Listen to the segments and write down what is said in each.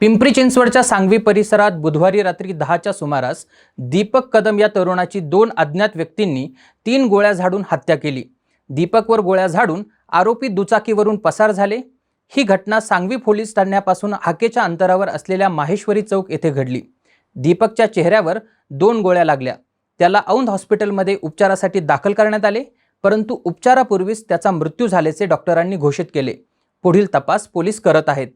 पिंपरी चिंचवडच्या सांगवी परिसरात बुधवारी रात्री दहाच्या सुमारास दीपक कदम या तरुणाची दोन अज्ञात व्यक्तींनी तीन गोळ्या झाडून हत्या केली. दीपकवर गोळ्या झाडून आरोपी दुचाकीवरून पसार झाले. ही घटना सांगवी पोलीस ठाण्यापासून हाकेच्या अंतरावर असलेल्या माहेश्वरी चौक येथे घडली. दीपकच्या चेहऱ्यावर दोन गोळ्या लागल्या. त्याला औंध हॉस्पिटलमध्ये उपचारासाठी दाखल करण्यात आले परंतु उपचारापूर्वीच त्याचा मृत्यू झाल्याचे डॉक्टरांनी घोषित केले. पुढील तपास पोलीस करत आहेत.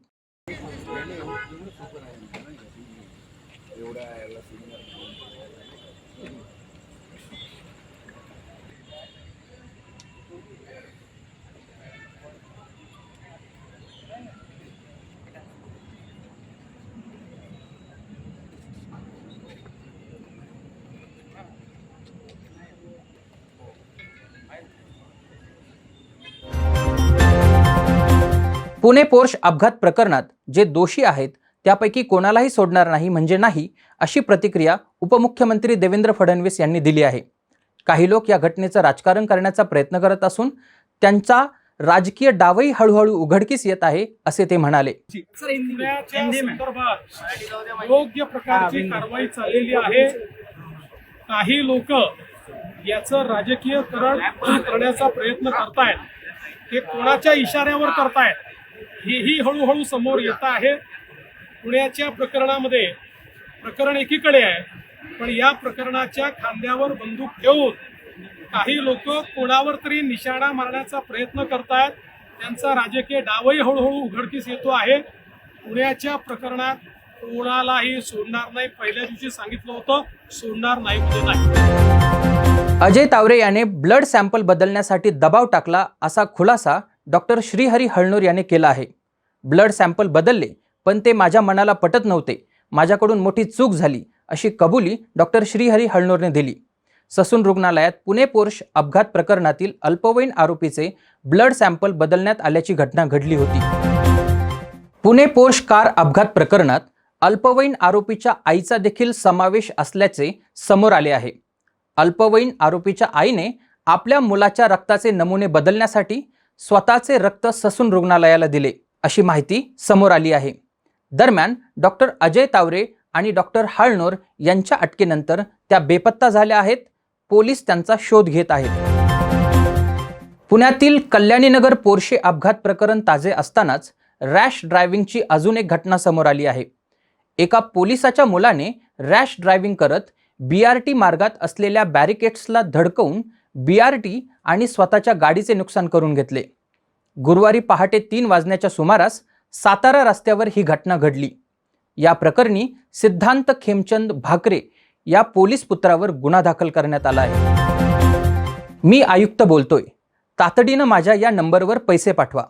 पुणे पोर्श अपघात प्रकरणात जे दोषी आहेत त्यापैकी कोणालाही सोडणार नाही म्हणजे नाही अशी प्रतिक्रिया उपमुख्यमंत्री देवेंद्र फडणवीस यांनी दिली आहे. काही लोक या घटनेचं राजकारण करण्याचा प्रयत्न करत असून त्यांचा राजकीय डावही हळूहळू उघडकीस येत आहे असे ते म्हणाले. योग्य प्रकारची कारवाई चाललेली आहे. काही लोक याचं राजकीयकरण करण्याचा प्रयत्न करतायत. हे कोणाच्या इशाऱ्यावर करतायत? हेही हळूहळू समोर येत आहे. पुण्याच्या प्रकरणामध्ये प्रकरण एकीकडे आहे पण या प्रकरणाच्या खांद्यावर बंदूक ठेवून काही लोक कोणावर तरी निशाणा मारण्याचा प्रयत्न करतायत. त्यांचा राजकीय डावही हळूहळू उघडकीस येतो आहे. पुण्याच्या प्रकरणात कोणालाही सोडणार नाही. पहिल्या दिवशी सांगितलं होतं सोडणार नाही म्हणजे नाही. अजय तावरे याने ब्लड सॅम्पल बदलण्यासाठी दबाव टाकला असा खुलासा डॉक्टर श्रीहरी हळनूर याने केला आहे. ब्लड सॅम्पल बदलले पण ते माझ्या मनाला पटत नव्हते. माझ्याकडून मोठी चूक झाली अशी कबुली डॉक्टर श्रीहरी हळनूरने दिली. ससून रुग्णालयात पुणे पोर्श अपघात प्रकरणातील अल्पवयीन आरोपीचे ब्लड सॅम्पल बदलण्यात आल्याची घटना घडली होती. पुणे पोर्श कार अपघात प्रकरणात अल्पवयीन आरोपीच्या आईचा देखील समावेश असल्याचे समोर आले आहे. अल्पवयीन आरोपीच्या आईने आपल्या मुलाच्या रक्ताचे नमुने बदलण्यासाठी स्वतःचे रक्त ससून रुग्णालयाला दिले अशी माहिती समोर आली आहे. दरम्यान डॉक्टर अजय तावरे आणि डॉक्टर हाळनोर यांच्या अटकेनंतर त्या बेपत्ता झाल्या आहेत. पोलीस त्यांचा शोध घेत आहेत. पुण्यातील कल्याणीनगर पोर्शे अपघात प्रकरण ताजे असतानाच रॅश ड्रायव्हिंगची अजून एक घटना समोर आली आहे. एका पोलिसाच्या मुलाने रॅश ड्रायव्हिंग करत बी आर टी मार्गात असलेल्या बॅरिकेड्सला धडकवून बी आर टी आणि स्वतःच्या गाडीचे नुकसान करून घेतले. गुरुवारी पहाटे तीन वाजण्याच्या सुमारास सातारा रस्त्यावर ही घटना घडली. या प्रकरणी सिद्धांत खेमचंद भाकरे या पोलीस पुत्रावर गुन्हा दाखल करण्यात आला आहे. मी आयुक्त बोलतोय. तातडीनं माझ्या या नंबरवर पैसे पाठवा.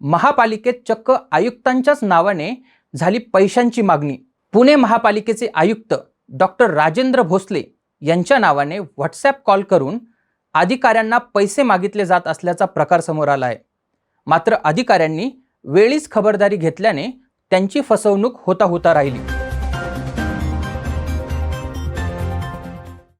महापालिकेत चक्क आयुक्तांच्याच नावाने झाली पैशांची मागणी. पुणे महापालिकेचे आयुक्त डॉक्टर राजेंद्र भोसले यांच्या नावाने व्हॉट्सॲप कॉल करून अधिकाऱ्यांना पैसे मागितले जात असल्याचा प्रकार समोर आला आहे मात्र अधिकाऱ्यांनी वेळीच खबरदारी घेतल्याने त्यांची फसवणूक होता होता राहिली.